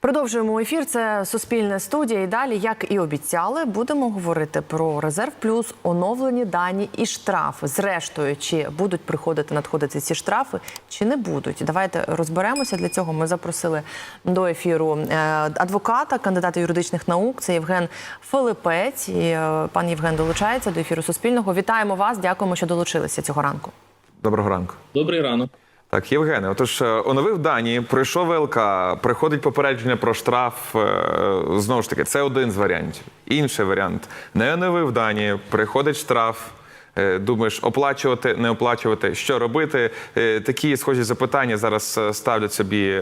Продовжуємо ефір. Це Суспільне студія. І далі, як і обіцяли, будемо говорити про резерв плюс, оновлені дані і штрафи. Зрештою, чи будуть приходити надходити ці штрафи, чи не будуть. Давайте розберемося. Для цього ми запросили до ефіру е, адвоката, кандидата юридичних наук. Це Євген Филипець. І е, пан Євген долучається до ефіру Суспільного. Вітаємо вас. Дякуємо, що долучилися цього ранку. Доброго ранку. Добрий ранок. Так, Євгене, отож, е, оновив дані, пройшов ВЛК, приходить попередження про штраф. е, Знову ж таки, це один з варіантів. Інший варіант. Не оновив дані, приходить штраф. Е, Думаєш, оплачувати, не оплачувати, що робити? Е, Такі схожі запитання зараз е, ставлять собі,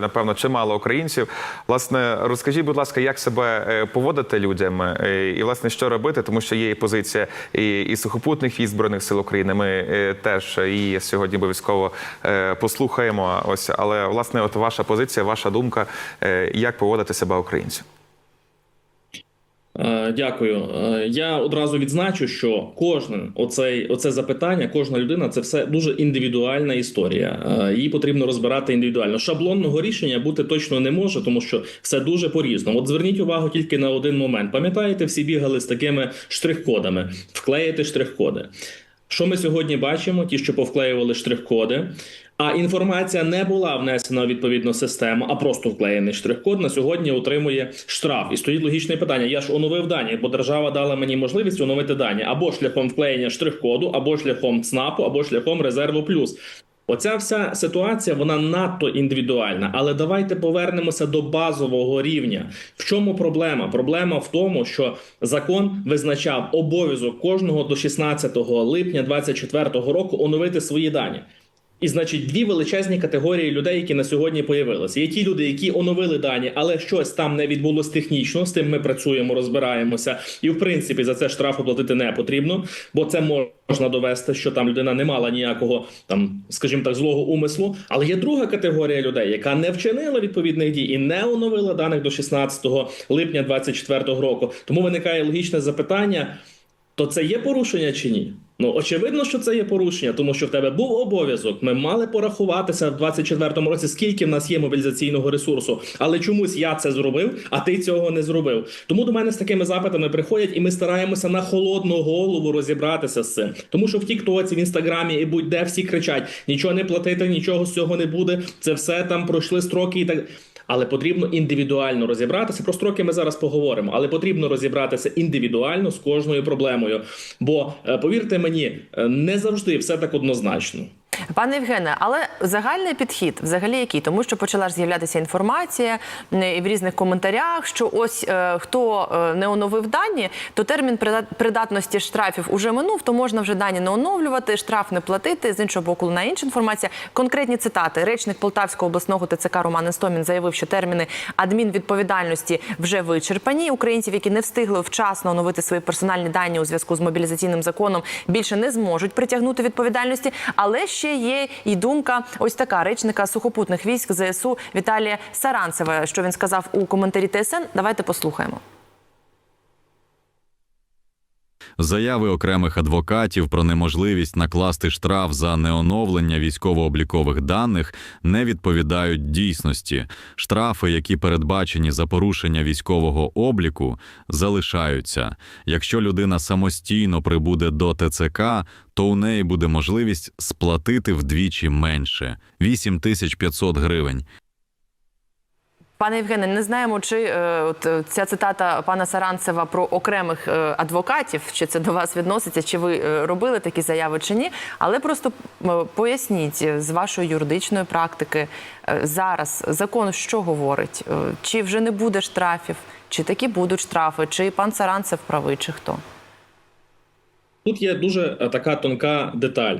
напевно, чимало українців. Власне, розкажіть, будь ласка, як себе поводити людям і, власне, що робити, тому що є і позиція і, і сухопутних військ Збройних сил України. Ми теж її сьогодні обов'язково послухаємо. Ось, але власне, от ваша позиція, ваша думка, як поводити себе українцю? Е, Дякую. Е, Я одразу відзначу, що кожне оцей, оце запитання, кожна людина це все дуже індивідуальна історія. Е, Її потрібно розбирати індивідуально. Шаблонного рішення бути точно не може, тому що все дуже по-різному. От зверніть увагу тільки на один момент. Пам'ятаєте, всі бігали з такими штрих-кодами, вклеїти штрих-коди. Що ми сьогодні бачимо? Ті, що повклеювали штрих-коди. А інформація не була внесена у відповідну систему, а просто вклеєний штрих-код на сьогодні отримує штраф. І стоїть логічне питання: я ж оновив дані, бо держава дала мені можливість оновити дані або шляхом вклеєння штрих-коду, або шляхом ЦНАПу, або шляхом резерву плюс. Оця вся ситуація вона надто індивідуальна. Але давайте повернемося до базового рівня. В чому проблема? Проблема в тому, що закон визначав обов'язок кожного до 16 липня 2024 року оновити свої дані. І значить, дві величезні категорії людей, які на сьогодні появилися. Є ті люди, які оновили дані, але щось там не відбулось технічно. З тим ми працюємо, розбираємося, і в принципі за це штрафу платити не потрібно, бо це можна довести, що там людина не мала ніякого там, скажімо так, злого умислу. Але є друга категорія людей, яка не вчинила відповідних дій і не оновила даних до 16 липня 2024 року. Тому виникає логічне запитання. То це є порушення чи ні? Ну очевидно, що це є порушення, тому що в тебе був обов'язок. Ми мали порахуватися в 24-му році, скільки в нас є мобілізаційного ресурсу, але чомусь я це зробив, а ти цього не зробив. Тому до мене з такими запитами приходять, і ми стараємося на холодну голову розібратися з цим. Тому що в Тіктоці, в інстаграмі і будь-де всі кричать: нічого не платити, нічого з цього не буде. Це все там пройшли строки і так. Але потрібно індивідуально розібратися. Про строки ми зараз поговоримо, але потрібно розібратися індивідуально з кожною проблемою. Бо е, повірте мені, е, не завжди все так однозначно. Пане Євгене, але загальний підхід взагалі який? Тому що почала ж з'являтися інформація в різних коментарях, що ось е, хто е, не оновив дані, то термін прида- придатності штрафів уже минув, то можна вже дані не оновлювати, штраф не платити. З іншого боку, на інша інформація. Конкретні цитати. Речник Полтавського обласного ТЦК Роман Істомін заявив, що терміни адмінвідповідальності вже вичерпані. Українців, які не встигли вчасно оновити свої персональні дані у зв'язку з мобілізаційним законом, більше не зможуть притягнути відповідальності. Але ще є і думка ось така речника сухопутних військ ЗСУ Віталія Саранцева. Що він сказав у коментарі ТСН? Давайте послухаємо. Заяви окремих адвокатів про неможливість накласти штраф за неоновлення військово-облікових даних не відповідають дійсності. Штрафи, які передбачені за порушення військового обліку, залишаються. Якщо людина самостійно прибуде до ТЦК, то у неї буде можливість сплатити вдвічі менше 8500 гривень. Пане Євгене, не знаємо, чи е, от е, ця цитата пана Саранцева про окремих е, адвокатів, чи це до вас відноситься, чи ви е, робили такі заяви, чи ні. Але просто е, поясніть е, з вашої юридичної практики е, зараз закон що говорить? Е, Чи вже не буде штрафів, чи такі будуть штрафи, чи пан Саранцев правий, чи хто? Тут є дуже е, така тонка деталь.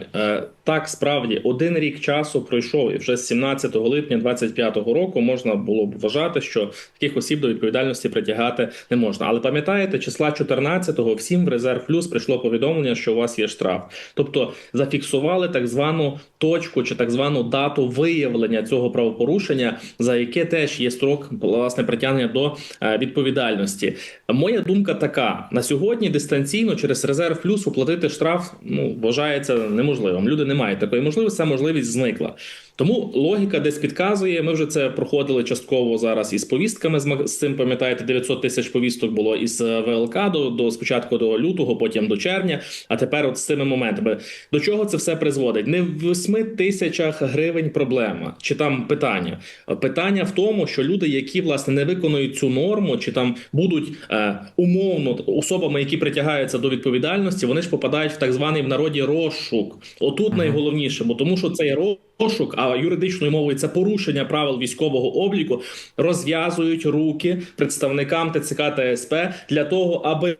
Так, справді, один рік часу пройшов, і вже з 17 липня 2025 року можна було б вважати, що таких осіб до відповідальності притягати не можна. Але пам'ятаєте, числа 14-го всім в резерв плюс прийшло повідомлення, що у вас є штраф. Тобто зафіксували так звану точку чи так звану дату виявлення цього правопорушення, за яке теж є строк власне притягнення до е, відповідальності. Моя думка така: на сьогодні дистанційно через резерв плюс оплатити штраф ну вважається неможливим. Люди не мають такої можливості, ця можливість зникла. Тому логіка десь підказує. Ми вже це проходили частково зараз із повістками. З цим пам'ятаєте, 900 тисяч повісток було із е, ВЛК до, до спочатку до лютого, потім до червня. А тепер, от з цими моментами, до чого це все призводить? Не в 8 тисячах гривень проблема чи там питання. Питання в тому, що люди, які власне не виконують цю норму, чи там будуть е, умовно особами, які притягаються до відповідальності, вони ж попадають в так званий в народі розшук. Отут найголовніше, бо тому, що цей розшук, а юридичною мовою це порушення правил військового обліку, розв'язують руки представникам ТЦК та СП для того, аби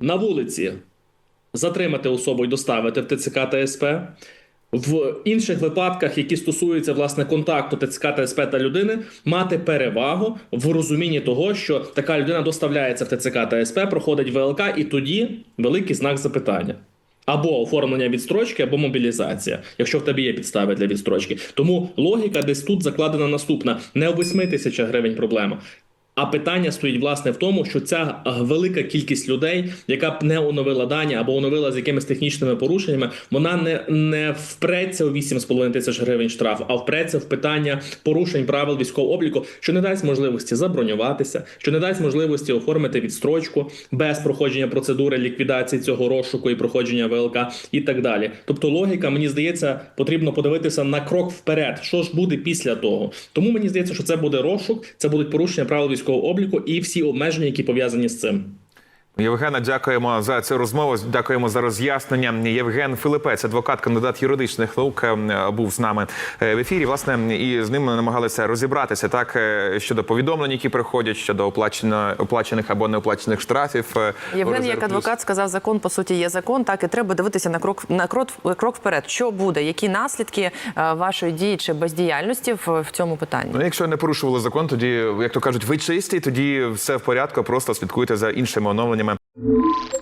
на вулиці затримати особу і доставити в ТЦК та СП. В інших випадках, які стосуються власне контакту ТЦК та СП та людини, мати перевагу в розумінні того, що така людина доставляється в ТЦК та СП, проходить ВЛК, і тоді великий знак запитання. Або оформлення відстрочки, або мобілізація, якщо в тебе є підстави для відстрочки. Тому логіка десь тут закладена наступна: не у 8 тисячах гривень проблема. А питання стоїть власне в тому, що ця е, велика кількість людей, яка б не оновила дані або оновила з якимись технічними порушеннями, вона не, не впреться у 8,5 тисяч гривень штраф, а впреться в питання порушень правил військового обліку, що не дасть можливості забронюватися, що не дасть можливості оформити відстрочку без проходження процедури ліквідації цього розшуку і проходження ВЛК і так далі. Тобто, логіка, мені здається, потрібно подивитися на крок вперед. Що ж буде після того? Тому мені здається, що це буде розшук, це будуть порушення правил військового обліку і всі обмеження, які пов'язані з цим. Євгена, дякуємо за цю розмову. Дякуємо за роз'яснення. Євген Филипець, адвокат, кандидат юридичних наук, е, був з нами е, в ефірі. Власне, і з ним намагалися розібратися так е, щодо повідомлень, які приходять, щодо оплачено, оплачених або неоплачених штрафів. е, Євген, як адвокат, сказав, закон по суті є закон. Так і треба дивитися на крок на крок, крок вперед. Що буде, які наслідки вашої дії чи бездіяльності в, в цьому питанні? Ну, якщо не порушували закон, тоді, як то кажуть, ви чисті, тоді все в порядку, просто слідкуйте за іншими оновленнями. Música